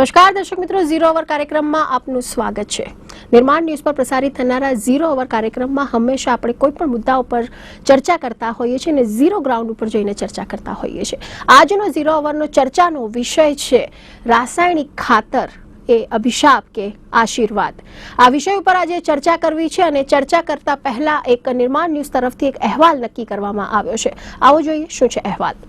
નમસ્કાર, દર્શક મિત્રો ઝીરો અવર કાર્યક્રમમાં આપનું સ્વાગત છે. નિર્માણ ન્યૂઝ પર પ્રસારિત થનારા ઝીરો અવર કાર્યક્રમમાં હંમેશા આપણે કોઈ પણ મુદ્દા ઉપર ચર્ચા કરતા હોઈએ છીએ અને ઝીરો ગ્રાઉન્ડ ઉપર જઈને ચર્ચા કરતા હોઈએ છીએ. આજનો ઝીરો અવરનો ચર્ચાનો વિષય છે રાસાયણિક ખાતર એ અભિશાપ કે આશીર્વાદ. આ વિષય ઉપર આજે ચર્ચા કરવી છે અને ચર્ચા કરતા પહેલા એક નિર્માણ ન્યૂઝ તરફથી એક અહેવાલ નક્કી કરવામાં આવ્યો છે. આવો જોઈએ, શું છે અહેવાલ?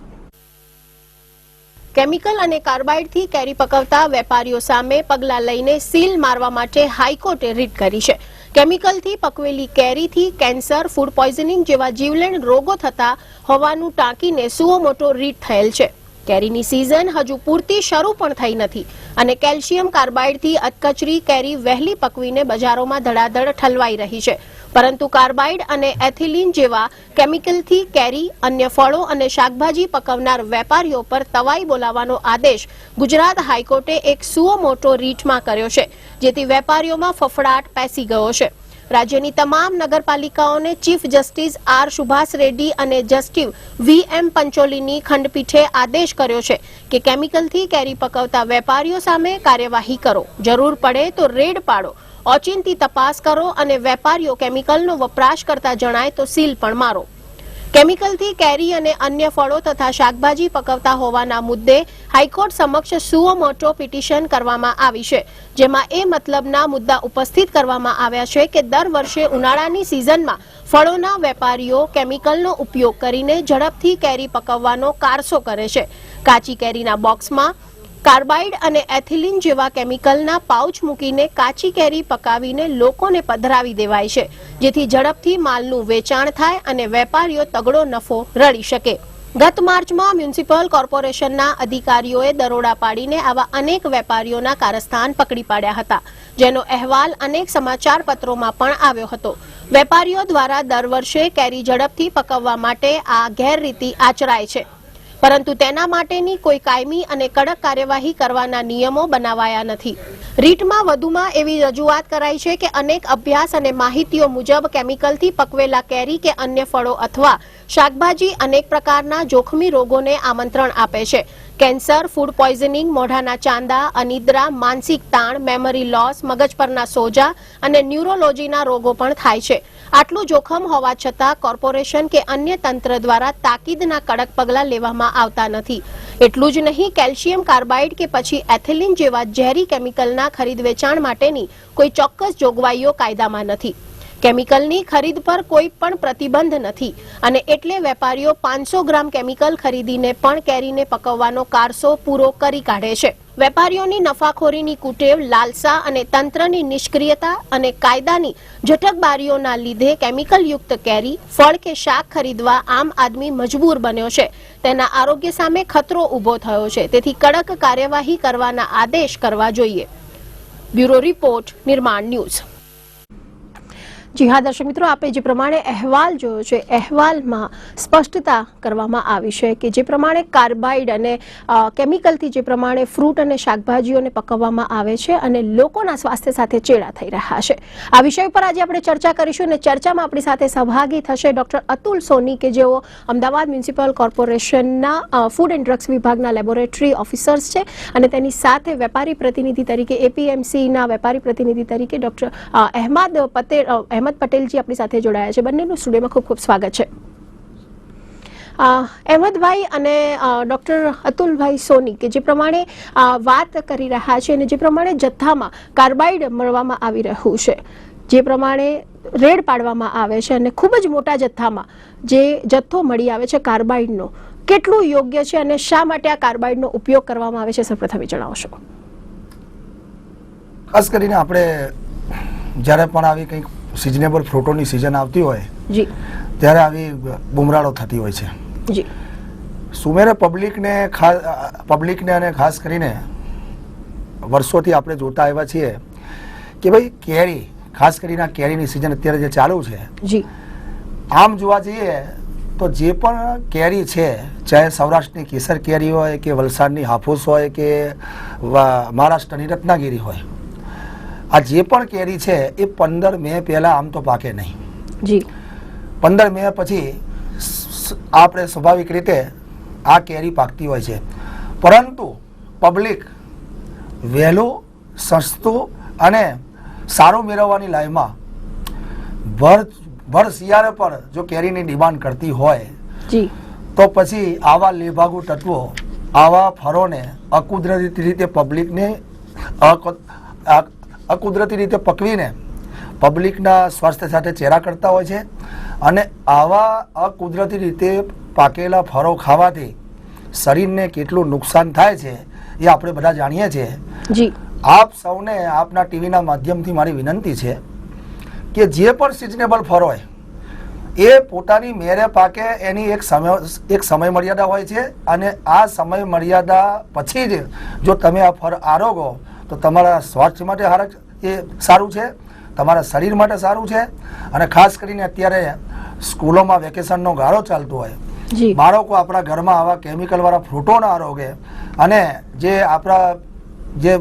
કેમિકલ અને કાર્બાઇડથી કેરી પકવતા વેપારીઓ સામે પગલાં લઈને સીલ મારવા માટે હાઈકોર્ટે રીટ કરી છે. કેમિકલથી પકવેલી કેરીથી કેન્સર, ફૂડ પોઈઝનિંગ જેવા જીવલેણ રોગો થતા હોવાનું ટાંકીને સુઓ મોટો રીટ થયેલ છે. કેરીની સિઝન હજુ પૂરતી શરૂ પણ થઈ નથી અને કેલ્શિયમ કાર્બાઇડથી અધકચરી કેરી વહેલી પકવીને બજારોમાં ધડાધડ ઠલવાઈ રહી છે. પરંતુ કાર્બાઇડ અને એથિલિન જેવા કેમિકલથી કેરી, અન્ય ફળો અને શાકભાજી પકવનાર વેપારીઓ પર તવાઈ બોલાવવાનો આદેશ ગુજરાત હાઈકોર્ટે એક સુઓ મોટો રીટમાં કર્યો છે, જેથી વેપારીઓમાં ફફડાટ પેસી ગયો છે. રાજ્યની તમામ નગરપાલિકાઓને chief justice R Subhash Reddy અને જસ્ટિસ વી એમ પંચોલીની ખંડપીઠે આદેશ કર્યો છે કે કેમિકલથી કેરી પકવતા વેપારીઓ સામે કાર્યવાહી કરો. જરૂર પડે તો રેડ પાડો. ઓચિંતી તપાસ કરો અને વેપારીઓ કેમિકલનો વપરાશ કરતા જણાય તો સીલ પણ મારો. કેમિકલથી કેરી અને અન્ય ફળો તથા શાકભાજી પકવતા હોવાના મુદ્દે હાઈકોર્ટ સમક્ષ સુઓ મોટો પિટિશન કરવામાં આવી છે, જેમાં એ મતલબના મુદ્દા ઉપસ્થિત કરવામાં આવ્યા છે કે દર વર્ષે ઉનાળાની સિઝનમાં ફળોના વેપારીઓ કેમિકલનો ઉપયોગ કરીને ઝડપથી કેરી પકવવાનો કારસો કરે છે. કાચી કેરીના બોક્સમાં કાર્બાઇડ અને એથિલિન જેવા કેમિકલના પાઉચ મૂકીને કાચી કેરી પકાવીને લોકોને પધરાવી દેવાય છે, જેથી ઝડપથી માલનું વેચાણ થાય અને વેપારીઓ તગડો નફો રળી શકે. ગત માર્ચમાં મ્યુનિસિપલ કોર્પોરેશનના અધિકારીઓએ દરોડા પાડીને આવા અનેક વેપારીઓના કારસ્થાન પકડી પાડ્યા હતા, જેનો અહેવાલ અનેક સમાચાર પત્રોમાં પણ આવ્યો હતો. વેપારીઓ દ્વારા દર વર્ષે કેરી ઝડપથી પકવવા માટે આ ગેરરીતિ આચરાય છે. પરંતુ તેના માટેની કોઈ કાયમી અને કડક કાર્યવાહી કરવાના નિયમો બનાવાયા નથી. રીટમાં વધુમાં એવી રજૂઆત કરાઈ છે કે અનેક અભ્યાસ અને માહિતીઓ મુજબ કેમિકલથી પકવેલા કેરી કે અન્ય ફળો અથવા શાકભાજી અનેક પ્રકારના જોખમી રોગોને આમંત્રણ આપે છે. કેન્સર, ફૂડ પોઈઝનિંગ, મોઢાના ચાંદા, અનિદ્રા, માનસિક તાણ, મેમરી લોસ, મગજ પરના સોજા અને ન્યુરોલોજીના રોગો પણ થાય છે. આટલું જોખમ હોવા છતાં કોર્પોરેશન કે અન્ય તંત્ર દ્વારા તાકીદના કડક પગલાં લેવામાં આવતા નથી. એટલું જ નહીં, કેલ્શિયમ કાર્બાઇડ કે પછી એથેલિન જેવા ઝેરી કેમિકલના ખરીદ વેચાણ માટેની કોઈ ચોક્કસ જોગવાઈઓ કાયદામાં નથી. કેમિકલની ખરીદ પર કોઈ પણ પ્રતિબંધ નથી. અને એટલે વેપારીઓ પાંચસો ગ્રામ કેમિકલ ખરીદીને પણ કેરીને પકવવાનો કારસો પૂરો કરી કાઢે છે. વેપારીઓની નફાખોરીની કુટેવ, લાલસા અને તંત્રની નિષ્ક્રિયતા અને કાયદાની ઝટકબારીઓના લીધે કેમિકલયુક્ત કેરી, ફળ કે શાક ખરીદવા આમ આદમી મજબૂર બન્યો છે. તેના આરોગ્ય સામે ખતરો ઊભો થયો છે. તેથી કડક કાર્યવાહી કરવાના આદેશ કરવા જોઈએ. Bureau report, Nirman news. જી હા, દર્શક મિત્રો આપણે જે પ્રમાણે અહેવાલ જોયો છે, અહેવાલમાં સ્પષ્ટતા કરવામાં આવી છે કે જે પ્રમાણે કાર્બાઇડ અને કેમિકલથી જે પ્રમાણે ફ્રૂટ અને શાકભાજીઓને પકવવામાં આવે છે અને લોકોના સ્વાસ્થ્ય સાથે ચેડા થઈ રહ્યા છે. આ વિષય પર આજે આપણે ચર્ચા કરીશું અને ચર્ચામાં આપણી સાથે સહભાગી થશે ડોક્ટર અતુલ સોની કે જેઓ અમદાવાદ મ્યુનિસિપલ કોર્પોરેશનના ફૂડ એન્ડ ડ્રગ્સ વિભાગના લેબોરેટરી ઓફિસર્સ છે અને તેની સાથે વેપારી પ્રતિનિધિ તરીકે, એપીએમસીના વેપારી પ્રતિનિધિ તરીકે ડોક્ટર અહેમદ પટેલ અહેમદ પટેલજી આપણી સાથે જોડાયા છે. બંનેનું સ્ટુડિયોમાં ખૂબ ખૂબ સ્વાગત છે. અહેમદભાઈ અને ડૉક્ટર અતુલભાઈ સોની કે જે પ્રમાણે વાત કરી રહ્યા છે અને જે પ્રમાણે જથ્થામાં કાર્બાઇડ મળવામાં આવી રહ્યું છે. જે પ્રમાણે રેડ પાડવામાં આવે છે અને ખૂબ જ મોટા જથ્થામાં જે જથ્થો મળી આવે છે કાર્બાઇડનો. કેટલું યોગ્ય છે અને શા માટે આ કાર્બાઇડનો ઉપયોગ કરવામાં આવે છે સૌપ્રથમ જણાવશો ખાસ કરીને આપણે જ્યારે પણ આવી કંઈક સિઝનેબલ ફ્રૂટોની સિઝન આવતી હોય ત્યારે આવી બુમરાળો થતી હોય છે. સુમેરે પબ્લિકને ખાસ પબ્લિકને અને ખાસ કરીને વર્ષોથી આપણે જોતા આવ્યા છીએ કે ભાઈ કેરી ખાસ કરીને આ કેરીની સિઝન અત્યારે જે ચાલુ છે આમ જોવા જઈએ તો જે પણ કેરી છે ચાહે સૌરાષ્ટ્રની કેસર કેરી હોય કે વલસાડની હાફૂસ હોય કે મહારાષ્ટ્રની રત્નાગીરી હોય આ જે પણ કેરી છે એ પંદર મે પહેલાં આમ તો પાકે નહીં. જી. પંદર મે પછી આપણે સ્વાભાવિક રીતે આ કેરી પાકતી હોય છે. પરંતુ પબ્લિક વહેલું સસ્તું અને સારું મેળવવાની લાઈનમાં ભર ભર શિયાળે પણ જો કેરીની ડિમાન્ડ કરતી હોય જી. તો પછી આવા લેભાગુ તત્વો આવા ફળોને અકુદરતી રીતે પબ્લિકને અકુદરતી રીતે પકવીને પબ્લિકના સ્વાસ્થ્ય સાથે ચેરા કરતા હોય છે અને આવા અકુદરતી રીતે પાકેલા ફળો ખાવાથી શરીરને કેટલું નુકસાન થાય છે એ આપણે બધા જાણીએ છીએ. જી. આપ સૌને આપના ટીવીના માધ્યમથી મારી વિનંતી છે કે જે પણ સિઝનેબલ ફળ હોય એ પોતાની મેરે પાકે એની એક સમય એક સમય મર્યાદા હોય છે અને આ સમય મર્યાદા પછી જ જો તમે આ ફળ આરોગો તો તમારા સ્વાસ્થ્ય માટે હારક એ સારું છે તમારા શરીર માટે સારું છે અને ખાસ કરીને અત્યારે સ્કૂલોમાં વેકેશનનો ગાળો ચાલતો હોય. બાળકો આપણા ઘરમાં આવા કેમિકલવાળા ફ્રૂટો ના આરોગે અને જે આપણા જે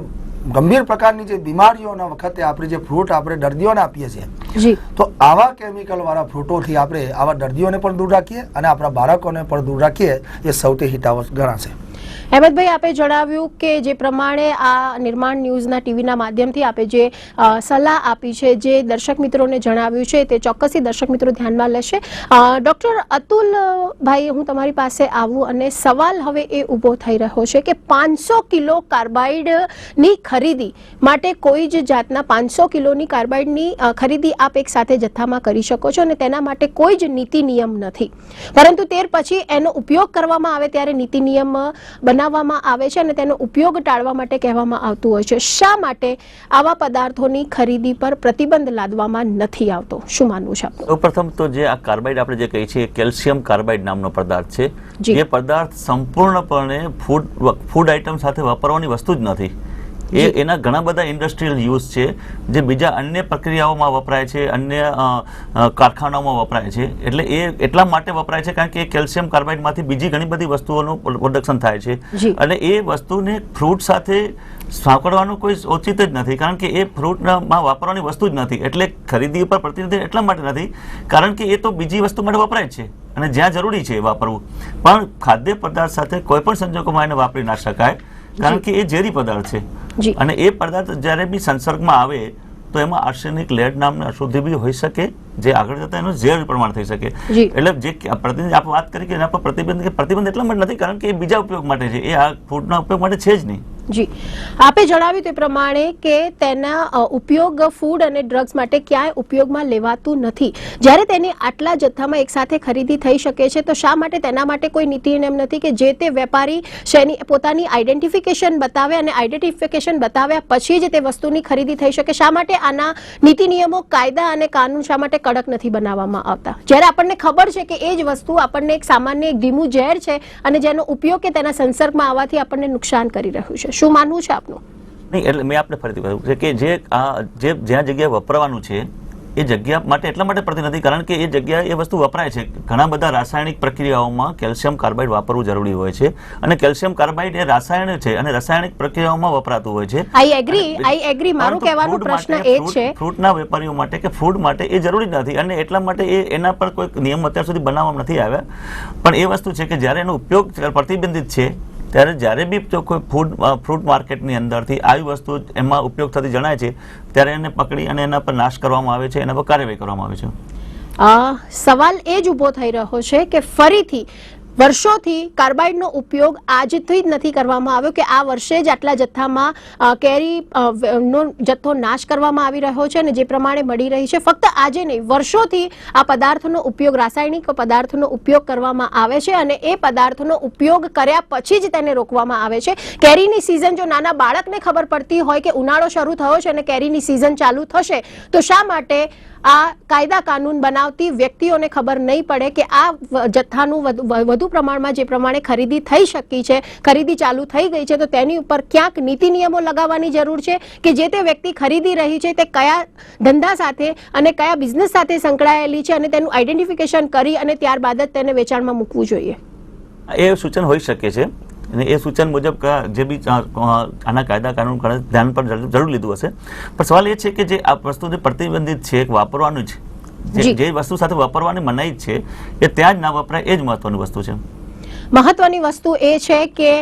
ગંભીર પ્રકારની જે બીમારીઓના વખતે આપણે જે ફ્રૂટ આપણે દર્દીઓને આપીએ છીએ તો આવા કેમિકલવાળા ફ્રૂટોથી આપણે આવા દર્દીઓને પણ દૂર રાખીએ અને આપણા બાળકોને પણ દૂર રાખીએ એ સૌથી હિતાવહ ગણાશે. હેમંતભાઈ, આપે જણાવ્યું કે જે પ્રમાણે આ નિર્માણ ન્યૂઝના ટીવીના માધ્યમથી આપે જે સલાહ આપી છે, જે દર્શક મિત્રોને જણાવ્યું છે, તે ચોક્કસથી દર્શક મિત્રો ધ્યાનમાં લેશે. ડૉક્ટર અતુલભાઈ, હું તમારી પાસે આવું અને સવાલ હવે એ ઊભો થઈ રહ્યો છે કે પાંચસો કિલો કાર્બાઇડની ખરીદી માટે કોઈ જ જાતના પાંચસો કિલોની કાર્બાઇડની ખરીદી આપ એક સાથે જથ્થામાં કરી શકો છો અને તેના માટે કોઈ જ નીતિ નિયમ નથી. પરંતુ તેર પછી એનો ઉપયોગ કરવામાં આવે ત્યારે નીતિ નિયમ બનાવવામાં આવે છે અને તેનો ઉપયોગ ટાળવા માટે કહેવામાં આવતું હોય છે. શા માટે આવા પદાર્થોની ખરીદી પર પ્રતિબંધ લાદવામાં નથી આવતો? શું માનવું છે આપનું? પ્રથમ તો જે આ કાર્બાઇડ આપણે જે કહીએ છીએ કેલ્શિયમ કાર્બાઇડ નામનો પદાર્થ છે. જે. એ પદાર્થ સંપૂર્ણપણે ફૂડ ફૂડ આઇટમ સાથે વાપરવાની વસ્તુ જ નથી. એ એના ઘણા બધા ઇન્ડસ્ટ્રીયલ યુઝ છે જે બીજા અન્ય પ્રક્રિયાઓમાં વપરાય છે અન્ય કારખાનાઓમાં વપરાય છે. એટલે એ એટલા માટે વપરાય છે કારણ કે કેલ્શિયમ કાર્બાઇડમાંથી બીજી ઘણી બધી વસ્તુઓનું પ્રોડક્શન થાય છે. અને એ વસ્તુને ફ્રૂટ સાથે સાંકળવાનું કોઈ ઓચિત જ નથી કારણ કે એ ફ્રૂટમાં વાપરવાની વસ્તુ જ નથી. એટલે ખરીદી ઉપર પ્રતિનિધિ એટલા માટે નથી કારણ કે એ તો બીજી વસ્તુ માટે વપરાય છે અને જ્યાં જરૂરી છે એ વાપરવું. પણ ખાદ્ય પદાર્થ સાથે કોઈ પણ સંજોગોમાં એને વાપરી ના શકાય. કારણ કે એ ઝેરી પદાર્થ છે. અને એ પદાર્થ જ્યારે બી સંસર્ગમાં આવે તો એમાં આર્સેનિક લેડ નામની અશુદ્ધિ બી હોઈ શકે જે આગળ જતા એનું ઝેર પ્રમાણ થઈ શકે. એટલે જે પ્રતિબંધ પ્રતિનિધિ આપણે વાત કરી કે એના પર પ્રતિબંધ કે પ્રતિબંધ એટલા માટે નથી કારણ કે એ બીજા ઉપયોગ માટે છે. એ આ ફૂડના ઉપયોગ માટે છે જ નહીં. જી. આપે જણાવ્યું તે પ્રમાણે કે તેના ઉપયોગ ફૂડ અને ડ્રગ્સ માટે ક્યાંય ઉપયોગમાં લેવાતું નથી. જ્યારે તેની આટલા જથ્થામાં એકસાથે ખરીદી થઈ શકે છે, તો શા માટે તેના માટે કોઈ નીતિ નિયમ નથી કે જે તે વેપારી શેની, પોતાની આઈડેન્ટિફિકેશન બતાવે અને આઈડેન્ટિફિકેશન બતાવ્યા પછી જ તે વસ્તુની ખરીદી થઈ શકે? શા માટે આના નીતિ નિયમો કાયદા અને કાનૂન શા માટે કડક નથી બનાવવામાં આવતા? જ્યારે આપણને ખબર છે કે એ જ વસ્તુ આપણને એક સામાન્ય એક ધીમું ઝેર છે અને જેનો ઉપયોગ કે તેના સંસર્ગમાં આવવાથી આપણને નુકસાન કરી રહ્યું છે. શું માનવું છે આપનું? નહીં એટલે મેં આપને ફરીથી કહ્યું છે કે જે આ જે જ્યાં જગ્યાએ વપરાવાનું છે એ જગ્યા માટે એટલા માટે પડતી નથી કારણ કે એ જગ્યા એ વસ્તુ વપરાય છે. ઘણા બધા રાસાયણિક પ્રક્રિયાઓમાં કેલ્શિયમ કાર્બાઇડ વાપરવું જરૂરી હોય છે અને કેલ્શિયમ કાર્બાઇડ એ રાસાયણ છે અને રાસાયણિક પ્રક્રિયાઓમાં વપરાતું હોય છે. આઈ એગ્રી આઈ એગ્રી મારો કહેવાનો પ્રશ્ન એ છે ફ્રૂટના વેપારીઓ માટે કે ફૂડ માટે એ જરૂરી નથી અને એટલા માટે એ એના પર કોઈ નિયમ અત્યાર સુધી બનાવવામાં નથી આવ્યા. પણ એ વસ્તુ છે કે જ્યારે એનો ઉપયોગ પ્રતિબંધિત છે ત્યારે જ્યારે બી જો કોઈ ફૂડ ફ્રૂટ માર્કેટની અંદરથી આવી વસ્તુ એમાં ઉપયોગ થતી જણાય છે, ત્યારે એને પકડી અને એના પર નાશ કરવામાં આવે છે, એના પર કાર્યવાહી કરવામાં આવે છે. સવાલ એ જ ઊભો થઈ રહ્યો છે કે ફરીથી વર્ષોથી કાર્બાઇડનો ઉપયોગ આજથી જ નથી કરવામાં આવ્યો કે આ વર્ષે જ આટલા જથ્થામાં કેરી નો જથ્થો નાશ કરવામાં આવી રહ્યો છે અને જે પ્રમાણે મળી રહી છે. ફક્ત આજે નહીં, વર્ષોથી આ પદાર્થનો ઉપયોગ, રાસાયણિક પદાર્થનો ઉપયોગ કરવામાં આવે છે અને એ પદાર્થનો ઉપયોગ કર્યા પછી જ તેને રોકવામાં આવે છે. કેરીની સિઝન જો નાના બાળકને ખબર પડતી હોય કે ઉનાળો શરૂ થયો છે અને કેરીની સિઝન ચાલુ થશે, તો શા માટે આ કાયદા કાનૂન બનાવતી વ્યક્તિઓને ખબર નહીં પડે કે આ જથ્થાનું વધુ પ્રમાણમાં જે પ્રમાણે ખરીદી થઈ શકી છે, ખરીદી ચાલુ થઈ ગઈ છે, તો તેની ઉપર ક્યાંક નીતિ નિયમો લગાવવાની જરૂર છે કે જે તે વ્યક્તિ ખરીદી રહી છે તે કયા ધંધા સાથે અને કયા બિઝનેસ સાથે સંકળાયેલી છે અને તેનું આઈડેન્ટિફિકેશન કરી અને ત્યારબાદ જ તેને વેચાણમાં મૂકવું જોઈએ? એ સૂચન હોઈ શકે છે. અને એ સૂચન મુજબ જે બી આના કાયદા કાનૂન ધ્યાન પર જરૂર લીધું હશે. પણ સવાલ એ છે કે જે આ વસ્તુ જે પ્રતિબંધિત છે વાપરવાનું છે. જે જે વસ્તુ સાથે વાપરવાની મનાઈ જ છે એ ત્યાં જ ના વપરાય એ જ મહત્વની વસ્તુ છે. મહત્વની વસ્તુ એ છે કે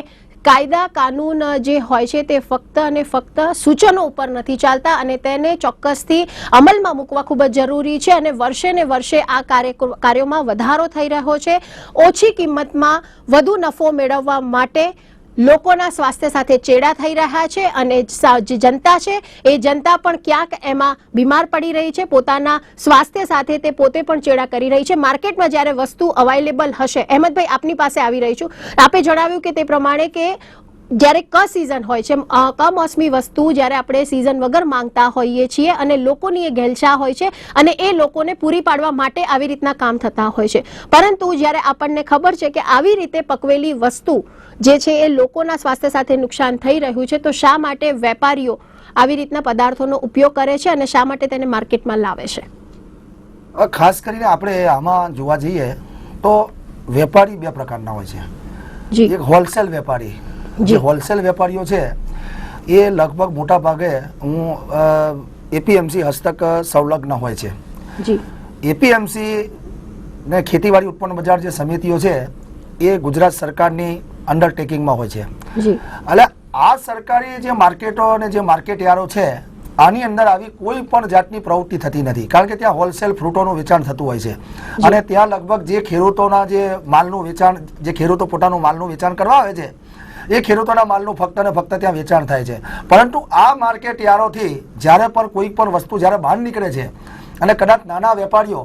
કાયદા કાનૂન જે હોય છે તે ફક્ત અને ફક્ત સૂચનો ઉપર નથી ચાલતા અને તેને ચોક્કસથી અમલમાં મૂકવા ખૂબ જ જરૂરી છે અને વર્ષે ને વર્ષે આ કાર્ય કાર્યોમાં વધારો થઈ રહ્યો છે. ઓછી કિંમતમાં વધુ નફો મેળવવા માટે લોકોના સ્વાસ્થ્ય સાથે ચેડા થઈ રહ્યા છે અને જે જનતા છે, એ જનતા પણ ક્યાંક એમાં બીમાર પડી રહી છે. પોતાના સ્વાસ્થ્ય સાથે તે પોતે પણ ચેડા કરી રહી છે. માર્કેટમાં જ્યારે વસ્તુ અવાઇલેબલ હશે, અહેમદભાઈ આપની પાસે આવી રહી છું. આપે જણાવ્યું કે તે પ્રમાણે કે જ્યારે ક સિઝન હોય છે કમોસમી વસ્તુ જ્યારે આપણે સિઝન વગર માંગતા હોઈએ છીએ અને લોકોની એ ઘેલછા હોય છે અને એ લોકોને પૂરી પાડવા માટે આવી રીતના કામ થતા હોય છે. પરંતુ જ્યારે આપણને ખબર છે કે આવી રીતે પકવેલી વસ્તુ જે છે એ લોકોના સ્વાસ્થ્ય સાથે નુકસાન થઈ રહ્યું છે તો શા માટે વેપારીઓ આવી રીતના પદાર્થોનો ઉપયોગ કરે છે અને શા માટે તેને માર્કેટમાં લાવે છે? ખાસ કરીને આપણે આમાં જોવા જઈએ તો વેપારી બે પ્રકારના હોય છે. એક હોલસેલ વેપારી જી. હોલસેલ વેપારીઓ છે એ લગભગ મોટા ભાગે હું એપીએમસી હસ્તક સંલગ્ન હોય છે. એપીએમસી ને ખેતીવાડી ઉત્પન્ન બજાર જે સમિતિઓ છે એ ગુજરાત સરકારની અંડરટેકિંગમાં હોય છે. એટલે આ સરકારી જે માર્કેટો અને જે માર્કેટ યારો છે આની અંદર આવી કોઈ પણ જાતની પ્રવૃત્તિ થતી નથી. કારણ કે ત્યાં હોલસેલ ફ્રૂટોનું વેચાણ થતું હોય છે. અને ત્યાં લગભગ જે ખેડૂતોના જે માલનું વેચાણ જે ખેડૂતો પોતાનું માલનું વેચાણ કરવા આવે છે એ ખેડૂતોના માલનું ફક્ત ને ફક્ત ત્યાં વેચાણ થાય છે. પરંતુ આ માર્કેટ યારોથી જ્યારે પણ કોઈ પણ વસ્તુ જ્યારે બહાર નીકળે છે અને કદાચ નાના વેપારીઓ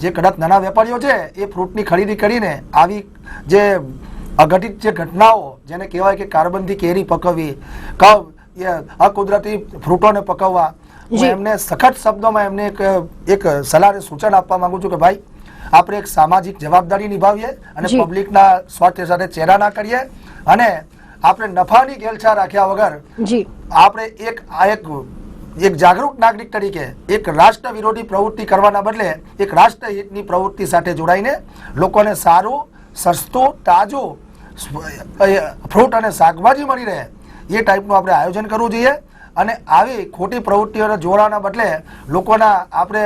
જે કદાચ નાના વેપારીઓ છે એ ફ્રૂટની ખરીદી કરીને આવી જે અઘટિત જે ઘટનાઓ જેને કહેવાય કે કાર્બનથી કેરી પકવવી કવ એ અકુદરતી ફ્રૂટોને પકવવા એમને સખત શબ્દોમાં એમને એક એક સલાહ સૂચન આપવા માંગુ છું કે ભાઈ આપણે એક સામાજિક જવાબદારી નિભાવીએ અને. પબ્લિકના સ્વાસ્થ્ય સાથે ચહેરા ના કરીએ અને આપણે નફાની ગેલછા રાખ્યા વગર આપણે એક આ એક એક જાગૃત નાગરિક તરીકે એક રાષ્ટ્ર વિરોધી પ્રવૃત્તિ કરવાના બદલે એક રાષ્ટ્ર હિતની પ્રવૃત્તિ સાથે જોડાઈને લોકોને સારું સસ્તું તાજું ફ્રૂટ અને શાકભાજી મળી રહે એ ટાઈપનું આપણે આયોજન કરવું જોઈએ અને આવી ખોટી પ્રવૃત્તિઓને જોડાવાના બદલે લોકોના આપણે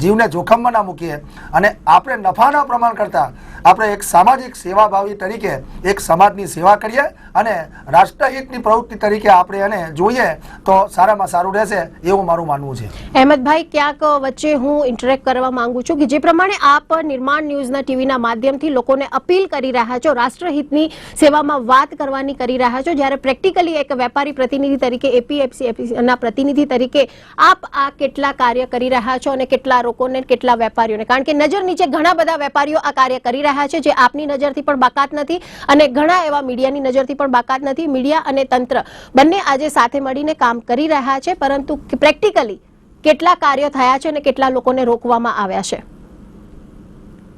જીવને જોખમમાં ના મૂકીએ. અને આપણે નફાના પ્રમાણ કરતાં આપણે એક સામાજિક સેવાભાવી તરીકે એક સમાજની સેવા કરીએ અને રાષ્ટ્રહિતની પ્રવૃત્તિ તરીકે આપણે એને જોઈએ તો સારામાં સારું રહેશે એવું મારું માનવું છે. અહેમદભાઈ, ક્યાંક વચ્ચે હું ઇન્ટરેક્ટ કરવા માંગુ છું કે જે પ્રમાણે આપ નિર્માણ ન્યૂઝના ટીવીના માધ્યમથી લોકોને અપીલ કરી રહ્યા છો, રાષ્ટ્રહિતની સેવામાં વાત કરવાની કરી રહ્યા છો, જ્યારે પ્રેક્ટિકલી એક વેપારી પ્રતિનિધિ તરીકે એપીએફસી ના પ્રતિનિધિ તરીકે આપ આ કેટલા કાર્ય કરી રહ્યા છો અને કેટલા લોકોને, કેટલા વેપારીઓને? કારણ કે નજર નીચે ઘણા બધા વેપારીઓ આ કાર્ય કરી રહ્યા છે, જે આપની નજરથી પણ બાકાત નથી અને ઘણા એવા મીડિયાની નજરથી પણ બાકાત નથી. મીડિયા અને તંત્ર બંને આજે સાથે મળીને કામ કરી રહ્યા છે, પરંતુ પ્રેક્ટિકલી કેટલા કાર્યો થયા છે અને કેટલા લોકોને રોકવામાં આવ્યા છે?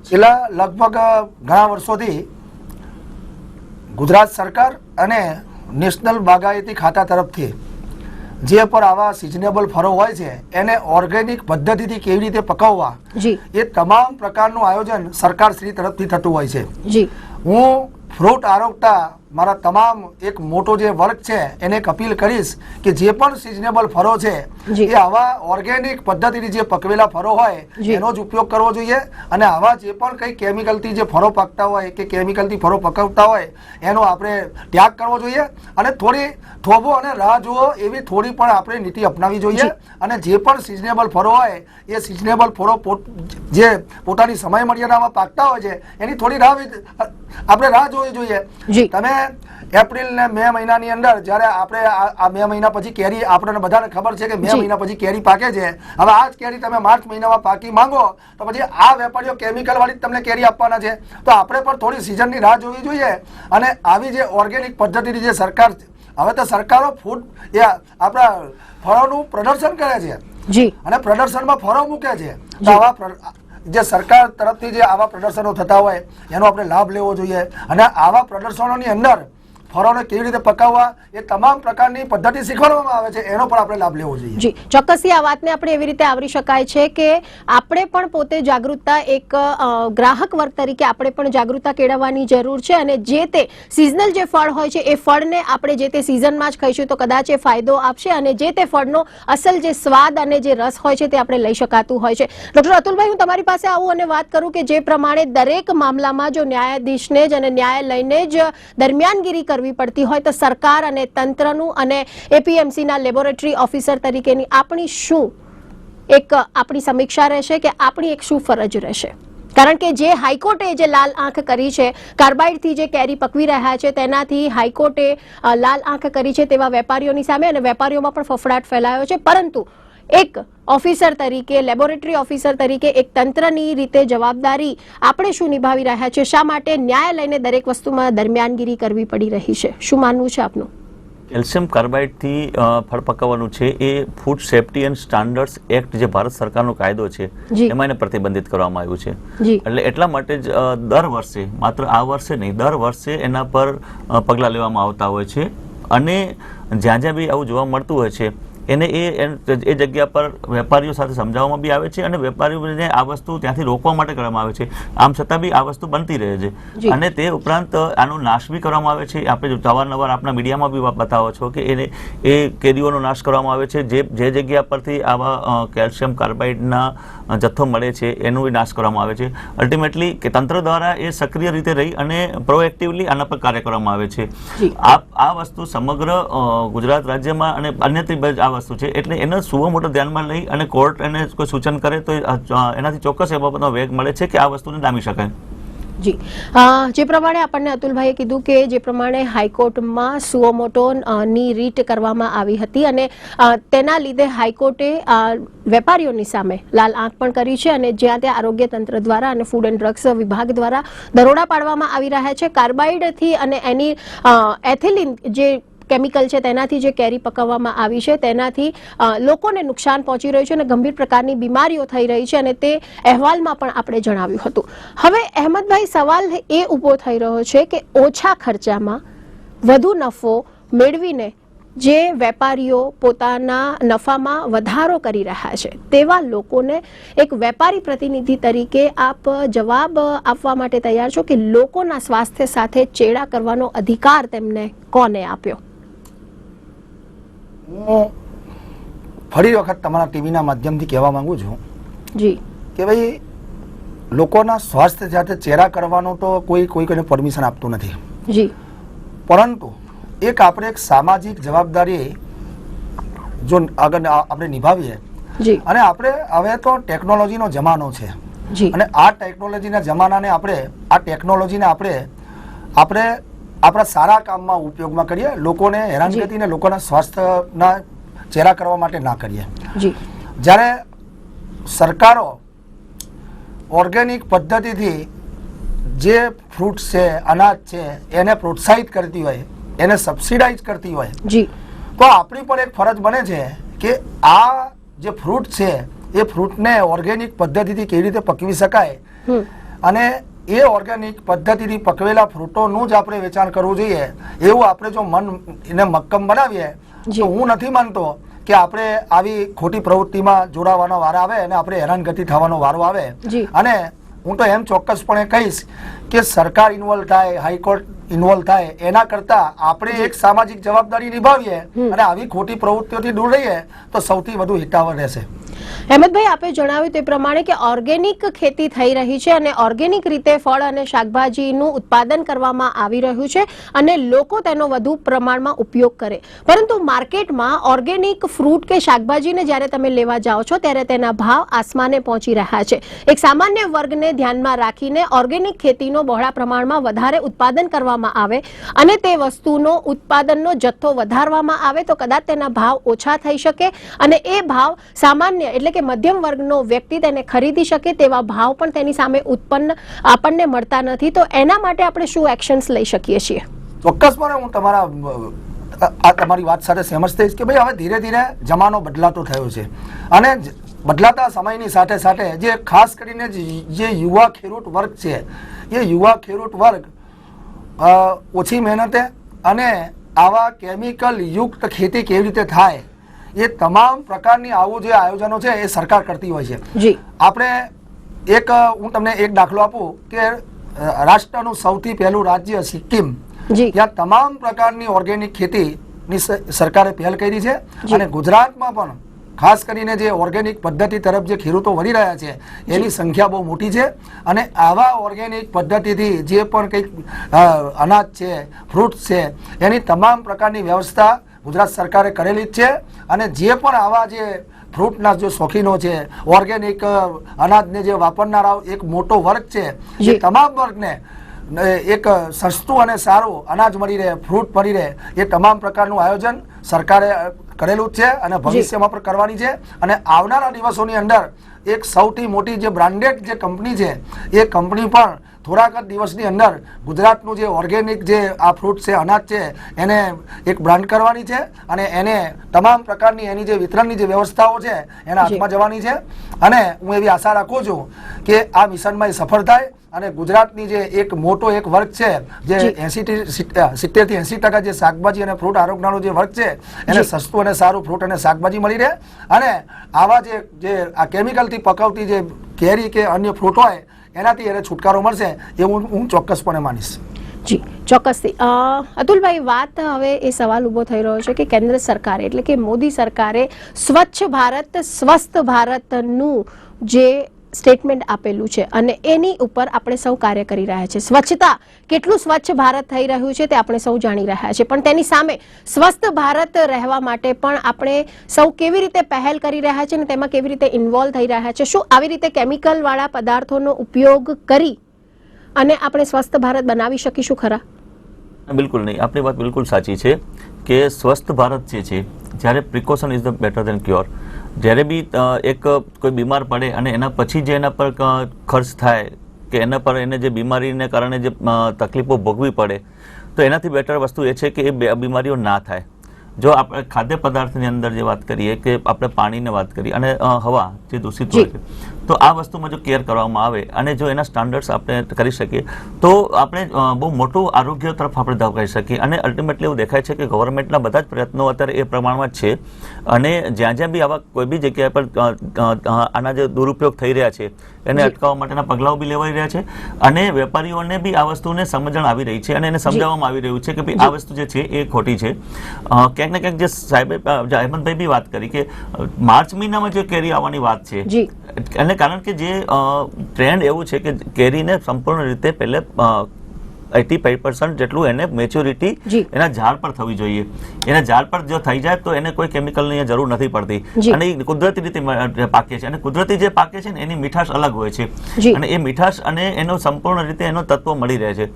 છેલ્લા લગભગ ઘણા વર્ષોથી ગુજરાત સરકાર અને નેશનલ બાગાયતી ખાતા તરફથી જે પર આવા સિઝનેબલ ફળો હોય છે એને ઓર્ગેનિક પદ્ધતિથી કેવી રીતે પકવવા એ તમામ પ્રકારનું આયોજન સરકાર શ્રી તરફથી થતું હોય છે. હું ફ્રૂટ આરોગતા મારા તમામ એક મોટો જે વર્ગ છે એને એક અપીલ કરીશ કે જે પણ સિઝનેબલ ફળો છે એ આવા ઓર્ગેનિક પદ્ધતિથી જે પકવેલા ફરો હોય એનો જ ઉપયોગ કરવો જોઈએ અને આવા જે પણ કંઈ કેમિકલથી જે ફળો પાકતા હોય કે કેમિકલથી ફળો પકવતા હોય એનો આપણે ત્યાગ કરવો જોઈએ અને થોડી થોભો અને રાહ જુઓ એવી થોડી પણ આપણે નીતિ અપનાવી જોઈએ અને જે પણ સિઝનેબલ ફળો હોય એ સિઝનેબલ ફળો જે પોતાની સમય મર્યાદામાં પાકતા હોય છે એની થોડી રાહ આપણે રાહ જોવી જોઈએ. તમે એપ્રિલ ને મે મહિનાની અંદર જ્યારે આપણે આ મે મહિના પછી કેરી આપણને બધાને ખબર છે કે મે મહિના પછી કેરી પાકે છે. હવે આ જ કેરી તમે માર્ચ મહિનામાં પાકી માંગો તો પછી આ વેપારીઓ કેમિકલ વાળી તમને કેરી આપવાના છે. તો આપણે પણ થોડી સિઝનની રાહ જોવી જોઈએ અને આવી જે ઓર્ગેનિક પદ્ધતિની જે સરકાર હવે તો સરકારો ફૂડ એ આપણા ફળોનું પ્રદર્શન કરે છે. જી. અને પ્રદર્શનમાં ફળો મૂકે છે. તો આવા જે સરકાર તરફથી જે આવા પ્રદર્શનો થતા હોય, એનો આપણે લાભ લેવો જોઈએ. અને આવા પ્રદર્શનોની અંદર ફળોને કેવી રીતે પકાવવા, એ તમામ પ્રકારની પદ્ધતિ શીખવાડવામાં આવે છે, એનો પણ આપણે લાભ લેવો જોઈએ. જી, ચોક્કસથી આ વાતને આપણે એવી રીતે આવરી શકાય છે કે આપણે પણ પોતે જાગૃતતા એક ગ્રાહક વર્ગ તરીકે આપણે પણ જાગૃતતા કેળવવાની જરૂર છે અને જે તે સિઝનલ જે ફળ હોય છે, એ ફળને આપણે જે તે સિઝનમાં જ ખાઈશું તો કદાચ એ ફાયદો આપશે અને જે તે ફળનો અસલ જે સ્વાદ અને જે રસ હોય છે તે આપણે લઈ શકાતું હોય છે. ડોક્ટર અતુલભાઈ, હું તમારી પાસે આવું અને વાત કરું કે જે પ્રમાણે દરેક મામલામાં જો ન્યાયાધીશને જ અને ન્યાયાલયને જ દરમિયાનગીરી કરવી કરવી પડતી હોય તો સરકાર અને તંત્રનું અને એપીએમસીના લેબોરેટરી ઓફિસર તરીકેની આપણી શું એક આપણી સમીક્ષા રહેશે કે આપણી એક શું ફરજ રહેશે? કારણ કે જે હાઈકોર્ટે જે લાલ આંખ કરી છે, કાર્બાઇડથી જે કેરી પકવી રહ્યા છે, તેનાથી હાઈકોર્ટે લાલ આંખ કરી છે તેવા વેપારીઓની સામે અને વેપારીઓમાં પણ ફફડાટ ફેલાયો છે. પરંતુ એક ઓફિસર તરીકે લેબોરેટરી ઓફિસર તરીકે એક તંત્રની રીતે જવાબદારી આપણે શું નિભાવી રહ્યા છે? શા માટે ન્યાય લઈને દરેક વસ્તુમાં દરમિયાનગીરી કરવી પડી રહી છે? શું માનવું છે આપનું? કેલ્શિયમ કાર્બાઇડથી ફળ પકાવવાનું છે એ food safety and standards act જે ભારત સરકારનો કાયદો છે એમાં એને પ્રતિબંધિત કરવામાં આવ્યું છે. એટલે એટલા માટે જ દર વર્ષે માત્ર આ વર્ષે નહીં દર વર્ષે એના પર પગલાં લેવામાં આવતા હોય છે. અને જ્યાં જ્યાં બી આવું જોવા મળતું હોય છે એને એ એ જગ્યા પર વેપારીઓ સાથે સમજાવવામાં બી આવે છે અને વેપારીઓને આ વસ્તુ ત્યાંથી રોકવા માટે કરવામાં આવે છે. આમ છતાં બી આ વસ્તુ બનતી રહે છે. અને તે ઉપરાંત આનો નાશ બી કરવામાં આવે છે. આપણે અવારનવાર આપણા મીડિયામાં બી બતાવો છો કે એને એ કેરીઓનો નાશ કરવામાં આવે છે. જે જે જગ્યા પરથી આવા કેલ્શિયમ કાર્બાઇડના જથ્થો મળે છે એનો બી નાશ કરવામાં આવે છે. અલ્ટિમેટલી કે તંત્ર દ્વારા એ સક્રિય રીતે રહી અને પ્રોએક્ટિવલી આના પર કાર્ય કરવામાં આવે છે. આ આ વસ્તુ સમગ્ર ગુજરાત રાજ્યમાં અને અન્ય આ વસ્તુ છે. એટલે એનો સુવો મોટો ધ્યાનમાં લઈ અને કોર્ટ એને કોઈ સૂચન કરે તો એનાથી ચોક્કસ એ બાબતનો વેગ મળે છે કે આ વસ્તુને ડામી શકાય. જી. જે પ્રમાણે આપણને અતુલભાઈએ કીધું કે જે પ્રમાણે હાઈકોર્ટમાં સુઓમોટોની રીટ કરવામાં આવી હતી અને તેના લીધે હાઈકોર્ટે વેપારીઓની સામે લાલ આંખ પણ કરી છે અને જ્યાં ત્યાં આરોગ્ય તંત્ર દ્વારા અને ફૂડ એન્ડ ડ્રગ્સ વિભાગ દ્વારા દરોડા પાડવામાં આવી રહ્યા છે. કાર્બાઇડથી અને એની એથિલિન જે કેમિકલ છે તેનાથી જે કેરી પકવવામાં આવી છે, તેનાથી લોકોને નુકસાન પહોંચી રહ્યું છે અને ગંભીર પ્રકારની બીમારીઓ થઈ રહી છે અને તે અહેવાલમાં પણ આપણે જણાવ્યું હતું. હવે અહેમદભાઈ, સવાલ એ ઊભો થઈ રહ્યો છે કે ઓછા ખર્ચામાં વધુ નફો મેળવીને જે વેપારીઓ પોતાના નફામાં વધારો કરી રહ્યા છે, તેવા લોકોને એક વેપારી પ્રતિનિધિ તરીકે આપ જવાબ આપવા માટે તૈયાર છો કે લોકોના સ્વાસ્થ્ય સાથે ચેડા કરવાનો અધિકાર તેમને કોને આપ્યો? હું ફરી વખત તમારા ટીવીના માધ્યમથી કહેવા માંગુ છું જી. કે ભાઈ લોકોના સ્વાસ્થ્ય સાથે ચેરા કરવાનો તો કોઈ કોઈ કોઈને પરમિશન આપતું નથી. જી. પરંતુ એક આપણે એક સામાજિક જવાબદારી જો આગળ આપણે નિભાવીએ જી. અને આપણે હવે તો ટેકનોલોજીનો જમાનો છે. જી. અને આ ટેકનોલોજીના જમાનાને આપણે આ ટેકનોલોજીને આપણે આપણે આપણા સારા કામમાં ઉપયોગમાં કરીએ લોકોને હેરાનગતિ ને લોકોના સ્વાસ્થ્યના ચેરા કરવા માટે ના કરીએ. જ્યારે સરકારો ઓર્ગેનિક પદ્ધતિથી જે ફ્રૂટ છે અનાજ છે એને પ્રોત્સાહિત કરતી હોય એને સબસિડાઇઝ કરતી હોય તો આપણી પણ એક ફરજ બને છે કે આ જે ફ્રૂટ છે એ ફ્રૂટને ઓર્ગેનિક પદ્ધતિથી કેવી રીતે પકવી શકાય અને એ ઓર્ગેનિક પદ્ધતિથી પકવેલા ફ્રૂટોનું જ આપણે વેચાણ કરવું જોઈએ. એવું આપણે જો મન એને મક્કમ બનાવીએ તો હું નથી માનતો કે આપણે આવી ખોટી પ્રવૃત્તિમાં જોડાવાનો વારો આવે અને આપણે હેરાનગતિ થવાનો વારો આવે. અને હું તો એમ ચોક્કસપણે કહીશ કે સરકાર ઇન્વોલ્વ થાય હાઈકોર્ટ ઇન્વોલ્વ થાય એના કરતા આપણે એક સામાજિક જવાબદારી નિભાવીએ અને આવી ખોટી પ્રવૃત્તિઓથી દૂર રહીએ તો સૌથી વધુ હિતાવહ રહેશે. હેમંતભાઈ, આપે જણાવ્યું તે પ્રમાણે કે ઓર્ગેનિક ખેતી થઈ રહી છે અને ઓર્ગેનિક રીતે ફળ અને શાકભાજીનું ઉત્પાદન કરવામાં આવી રહ્યું છે અને લોકો તેનો વધુ પ્રમાણમાં ઉપયોગ કરે. પરંતુ માર્કેટમાં ઓર્ગેનિક ફ્રૂટ કે શાકભાજીને જ્યારે તમે લેવા જાઓ છો, ત્યારે તેના ભાવ આસમાને પહોંચી રહ્યા છે. એક સામાન્ય વર્ગને ધ્યાનમાં રાખીને ઓર્ગેનિક ખેતીનો બહોળા પ્રમાણમાં વધારે ઉત્પાદન કરવામાં આવે અને તે વસ્તુનો, ઉત્પાદનનો જથ્થો વધારવામાં આવે તો કદાચ તેના ભાવ ઓછા થઈ શકે અને એ ભાવ સામાન્ય એટલે કે મધ્યમ વર્ગનો વ્યક્તિ તેને ખરીદી શકે તેવા ભાવ પણ તેની સામે ઉત્પન્ન આપણને મળતા નથી. તો એના માટે આપણે શું એક્શન્સ લઈ શકીએ છીએ? ચોક્કસપણે હું તમારા, આ તમારી વાત સાથે સહેમત થઈશ કે ભાઈ હવે ધીરે ધીરે જમાનો બદલાતો થયો છે. અને બદલાતા સમયની સાથે સાથે જે ખાસ કરીને જે યુવા ખેડૂત વર્ગ છે, એ યુવા ખેડૂત વર્ગ ઓછી મહેનતે અને આવા કેમિકલ યુક્ત ખેતી કેવી રીતે થાય એ તમામ પ્રકારની આવું જે આયોજનો છે એ સરકાર કરતી હોય છે. આપણે એક હું તમને એક દાખલો આપું કે રાષ્ટ્રનું સૌથી પહેલું રાજ્ય સિક્કિમ. ત્યાં તમામ પ્રકારની ઓર્ગેનિક ખેતીની સરકારે પહેલ કરી છે. અને ગુજરાતમાં પણ ખાસ કરીને જે ઓર્ગેનિક પદ્ધતિ તરફ જે ખેડૂતો વળી રહ્યા છે એની સંખ્યા બહુ મોટી છે. અને આવા ઓર્ગેનિક પદ્ધતિથી જે પણ કંઈક અનાજ છે ફ્રૂટ છે એની તમામ પ્રકારની વ્યવસ્થા ગુજરાત સરકારે કરેલી જ છે અને જે પણ આવા જે ફ્રૂટના જે શોખીનો છે ઓર્ગેનિક અનાજને જે વાપરનારા એક મોટો વર્ગ છે. એ તમામ વર્ગને એક સસ્તું અને સારું અનાજ મળી રહે ફ્રૂટ મળી રહે એ તમામ પ્રકારનું આયોજન સરકારે કરેલું જ છે અને ભવિષ્યમાં પણ કરવાની છે અને આવનારા દિવસોની અંદર એક સૌથી મોટી જે બ્રાન્ડેડ જે કંપની છે એ કંપની પણ થોડાક જ દિવસની અંદર ગુજરાતનું જે ઓર્ગેનિક જે આ ફ્રૂટ છે અનાજ છે એને એક બ્રાન્ડ કરવાની છે અને એને તમામ પ્રકારની એની જે વિતરણની જે વ્યવસ્થાઓ છે એના હાથમાં જવાની છે. અને હું એવી આશા રાખું છું કે આ મિશનમાં એ સફળ થાય અને ગુજરાતની જે એક મોટો એક વર્ગ છે જે જી. એસી સિત્તેરથી એસી ટકા જે શાકભાજી અને ફ્રૂટ આરોગ્યનો જે વર્ગ છે એને સસ્તું અને સારું ફ્રૂટ અને શાકભાજી મળી રહે. અને આવા જે જે આ કેમિકલથી પકવતી જે કેરી કે અન્ય ફ્રૂટ હોય એનાથી એને છુટકારો મળશે એવું હું ચોક્કસપણે માનીશ. જી, ચોક્કસથી. અતુલભાઈ, વાત હવે એ સવાલ ઊભો થઈ રહ્યો છે કે કેન્દ્ર સરકારે, એટલે કે મોદી સરકારે સ્વચ્છ ભારત, સ્વસ્થ ભારતનું જે સ્ટેટમેન્ટ આપેલું છે અને એની ઉપર આપણે સૌ કાર્ય કરી રહ્યા છે સ્વચ્છતા કેટલું સ્વચ્છ ભારત થઈ રહ્યું છે તે આપણે સૌ જાણી રહ્યા છે પણ તેની સામે સ્વસ્થ ભારત રહેવા માટે પણ આપણે સૌ કેવી રીતે પહેલ કરી રહ્યા છે અને તેમાં કેવી રીતે ઇન્વોલ્વ થઈ રહ્યા છે શું આવી રીતે કેમિકલવાળા પદાર્થોનો ઉપયોગ કરી અને આપણે સ્વસ્થ ભારત બનાવી શકીશું ખરા? બિલકુલ નહીં. આપણી વાત બિલકુલ સાચી છે કે સ્વસ્થ ભારત જે છે, જ્યારે precaution is the better than cure જ્યારે બી એક કોઈ બીમાર પડે અને એના પછી જે એના પર ખર્ચ થાય કે એના પર એને જે બીમારીને કારણે જે તકલીફો ભોગવી પડે તો એનાથી બેટર વસ્તુ એ છે કે એ બે- બીમારીઓ ના થાય. જો આપણે ખાદ્ય પદાર્થની અંદર જે વાત કરીએ કે આપણે પાણીને વાત કરીએ અને હવા જે દૂષિત હોય છે તો આ વસ્તુમાં જો કેર કરવામાં આવે અને જો એના સ્ટાન્ડર્ડ્સ આપણે કરી શકીએ તો આપણે બહુ મોટું આરોગ્ય તરફ આપણે ધપાઈ શકીએ. અને અલ્ટિમેટલી એવું દેખાય છે કે ગવર્મેન્ટના બધા જ પ્રયત્નો અત્યારે એ પ્રમાણમાં છે. અને જ્યાં જ્યાં બી આવા કોઈ બી જગ્યા પર આના જે દુરુપયોગ થઈ રહ્યા છે એને અટકાવવા માટેના પગલાઓ બી લેવાઈ રહ્યા છે. અને વેપારીઓને બી આ વસ્તુને સમજણ આવી રહી છે અને એને સમજાવવામાં આવી રહ્યું છે કે ભાઈ આ વસ્તુ જે છે એ ખોટી છે. ક્યાંક ને ક્યાંક જે સાહેબે અહેમદભાઈ બી વાત કરી કે માર્ચ મહિનામાં જે કેરી આવવાની વાત છે જી. અને કારણ કે જે ટ્રેન્ડ એવું છે કે કેરીને સંપૂર્ણ રીતે પહેલે એટી ફાઈવ પર્સન્ટ જેટલું એને મેચ્યોરિટી એના ઝાડ પર થવી જોઈએ. એના ઝાડ પર જો થઈ જાય તો એને કોઈ કેમિકલની જરૂર નથી પડતી. અને એ કુદરતી રીતે પાકે છે. અને કુદરતી જે પાકે છે ને એની મીઠાશ અલગ હોય છે. અને એ મીઠાશ અને એનો સંપૂર્ણ રીતે એનો તત્વ મળી રહે છે.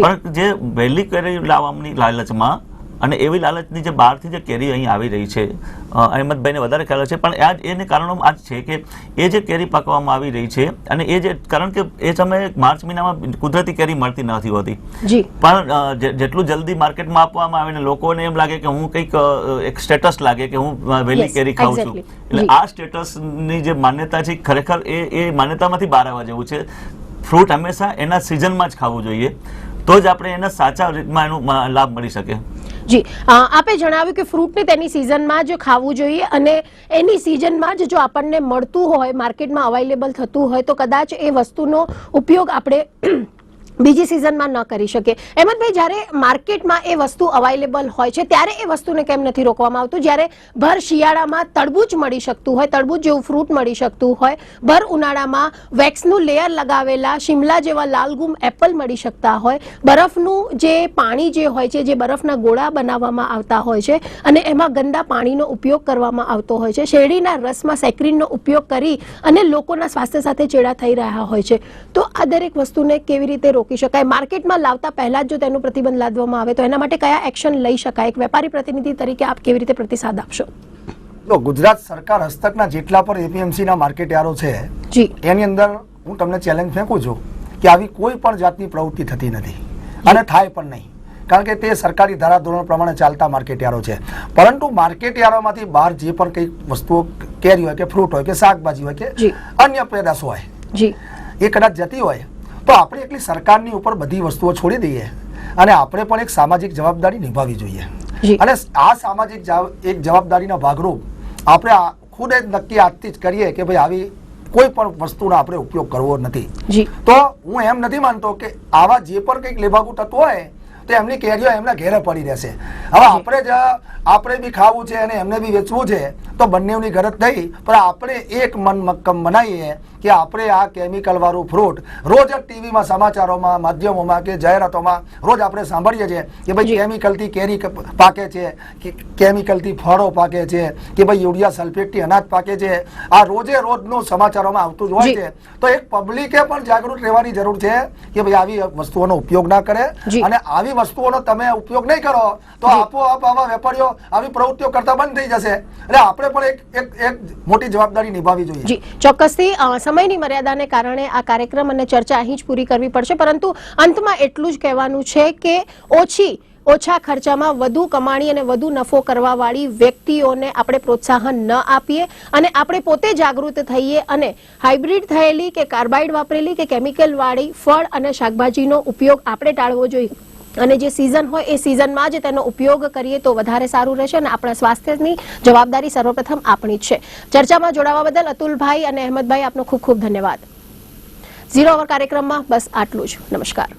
પણ જે વહેલી કેરી લાવવાની લાલચમાં અને એવી લાલચની જે બહારથી જે કેરી અહીં આવી રહી છે અહેમદભાઈને વધારે ખ્યાલ છે પણ આ એને કારણો આ જ છે કે એ જે કેરી પાકવામાં આવી રહી છે અને એ જે કારણ કે એ સમયે માર્ચ મહિનામાં કુદરતી કેરી મળતી નથી હોતી. પણ જેટલું જલ્દી માર્કેટમાં આપવામાં આવે ને લોકોને એમ લાગે કે હું કંઈક એક સ્ટેટસ લાગે કે હું વહેલી કેરી ખાઉં છું. એટલે. આ સ્ટેટસની જે માન્યતા છે ખરેખર એ એ માન્યતામાંથી બહાર આવવા જેવું છે. ફ્રૂટ હંમેશા એના સિઝનમાં જ ખાવું જોઈએ. તો જ આપણે એના સાચા રીતમાં એનો લાભ મળી શકે. જી આપે જણાવ્યું કે ફ્રૂટને તેની સિઝનમાં જ ખાવું જોઈએ અને એની સિઝનમાં જ જો આપણને મળતું હોય, માર્કેટમાં અવેલેબલ થતું હોય, તો કદાચ એ વસ્તુનો ઉપયોગ આપણે બીજી સિઝનમાં ન કરી શકે. અહેમદભાઈ જ્યારે માર્કેટમાં એ વસ્તુ અવાઇલેબલ હોય છે, ત્યારે એ વસ્તુને કેમ નથી રોકવામાં આવતું? જ્યારે ભર શિયાળામાં તડબૂચ મળી શકતું હોય, તડબૂચ જેવું ફ્રૂટ મળી શકતું હોય, ભર ઉનાળામાં વેક્સનું લેયર લગાવેલા શિમલા જેવા લાલગુમ એપલ મળી શકતા હોય, બરફનું જે પાણી જે હોય છે, જે બરફના ગોળા બનાવવામાં આવતા હોય છે, અને એમાં ગંદા પાણીનો ઉપયોગ કરવામાં આવતો હોય છે, શેરડીના રસમાં સેક્રીનનો ઉપયોગ કરી અને લોકોના સ્વાસ્થ્ય સાથે ચેડા થઈ રહ્યા હોય છે. તો આ દરેક વસ્તુને કેવી રીતે રોકી શકાય. માર્કેટમાં લાવતા પહેલા જ જો તેનો પ્રતિબંધ લાદવામાં આવે તો એના માટે કયા એક્શન લઈ શકાય? એક વેપારી પ્રતિનિધિ તરીકે આપ કેવી રીતે પ્રતિસાદ આપશો? તો ગુજરાત સરકાર હસ્તકના જેટલા પણ એપીએમસીના માર્કેટ યાર્ડો છે જી. એની અંદર હું તમને ચેલેન્જ ફેંકું છું કે આવી કોઈ પણ જાતની પ્રવૃત્તિ થતી નથી અને થાય પણ નહીં. કારણ કે તે સરકારી ધારાધોરણ પ્રમાણે ચાલતા માર્કેટ યાર્ડો છે. પરંતુ માર્કેટ યારોમાંથી બહાર જે પણ કંઈક વસ્તુઓ કેરી હોય કે ફ્રૂટ હોય કે શાકભાજી હોય કે. અન્ય પેદાશો હોય જી. એ કદાચ જતી હોય તો આપણે એટલી સરકારની ઉપર બધી વસ્તુઓ છોડી દઈએ અને આપણે પણ એક સામાજિક જવાબદારી નિભાવવી જોઈએ. અને આ સામાજિક એક જવાબદારીના ભાગરૂપ આપણે ખુદ જ નક્કી આજથી જ કરીએ કે ભાઈ આવી કોઈ પણ વસ્તુનો આપણે ઉપયોગ કરવો નથી. તો હું એમ નથી માનતો કે આવા જે પણ કંઈક લેભાગુ તત્વો હોય તો એમની કેરીઓ એમના ઘેરે પડી રહેશે. હવે આપણે જ આપણે બી ખાવું છે અને એમને બી વેચવું છે તો બંનેની ગરજ નહીં પણ આપણે એક મન મક્કમ બનાવીએ કે આપણે આ કેમિકલ વાળું ફ્રૂટ રોજ ટીવીમાં સમાચારોમાં માધ્યમોમાં કે જાહેરાતોમાં રોજ આપણે સાંભળીએ છીએ કે ભાઈ કેમિકલથી કેરી પાકે છે કે કેમિકલથી ફળો પાકે છે કે ભાઈ યુરિયા સલ્ફેટથી અનાજ પાકે છે. આ રોજે રોજનું સમાચારોમાં આવતું જ હોય છે. તો એક પબ્લિકે પણ જાગૃત રહેવાની જરૂર છે કે ભાઈ આવી વસ્તુઓનો ઉપયોગ ના કરે અને આવી વસ્તુઓનો તમે ઉપયોગ નહીં કરો તો. આપોઆપ આવા વેપારીઓ આવી પ્રવૃત્તિઓ કરતા બંધ થઈ જશે. એટલે આપણે પણ એક એક એક મોટી જવાબદારી નિભાવવી જોઈએ. જી. ચોક્કસથી સમયની મર્યાદાને કારણે આ કાર્યક્રમ અને ચર્ચા અહીં જ પૂરી કરવી પડશે પરંતુ અંતમાં એટલું જ કહેવાનું છે કે ઓછી ઓછા ખર્ચામાં વધુ કમાણી અને વધુ નફો કરવાવાળી વ્યક્તિઓને આપણે પ્રોત્સાહન ન આપીએ અને આપણે પોતે જાગૃત થઈએ અને હાઇબ્રિડ થયેલી કે કાર્બાઇડ વાપરેલી કે કેમિકલ વાળી ફળ અને શાકભાજીનો ઉપયોગ આપણે ટાળવો જોઈએ. અને જે સિઝન હોય એ સિઝનમાં જ તેનો ઉપયોગ કરીએ તો વધારે સારું રહેશે અને આપણા સ્વાસ્થ્યની જવાબદારી સર્વપ્રથમ આપણી જ છે. ચર્ચામાં જોડાવા બદલ અતુલભાઈ અને અહેમદભાઈ આપનો ખૂબ ખૂબ ધન્યવાદ. ઝીરો અવર કાર્યક્રમમાં બસ આટલું જ. નમસ્કાર.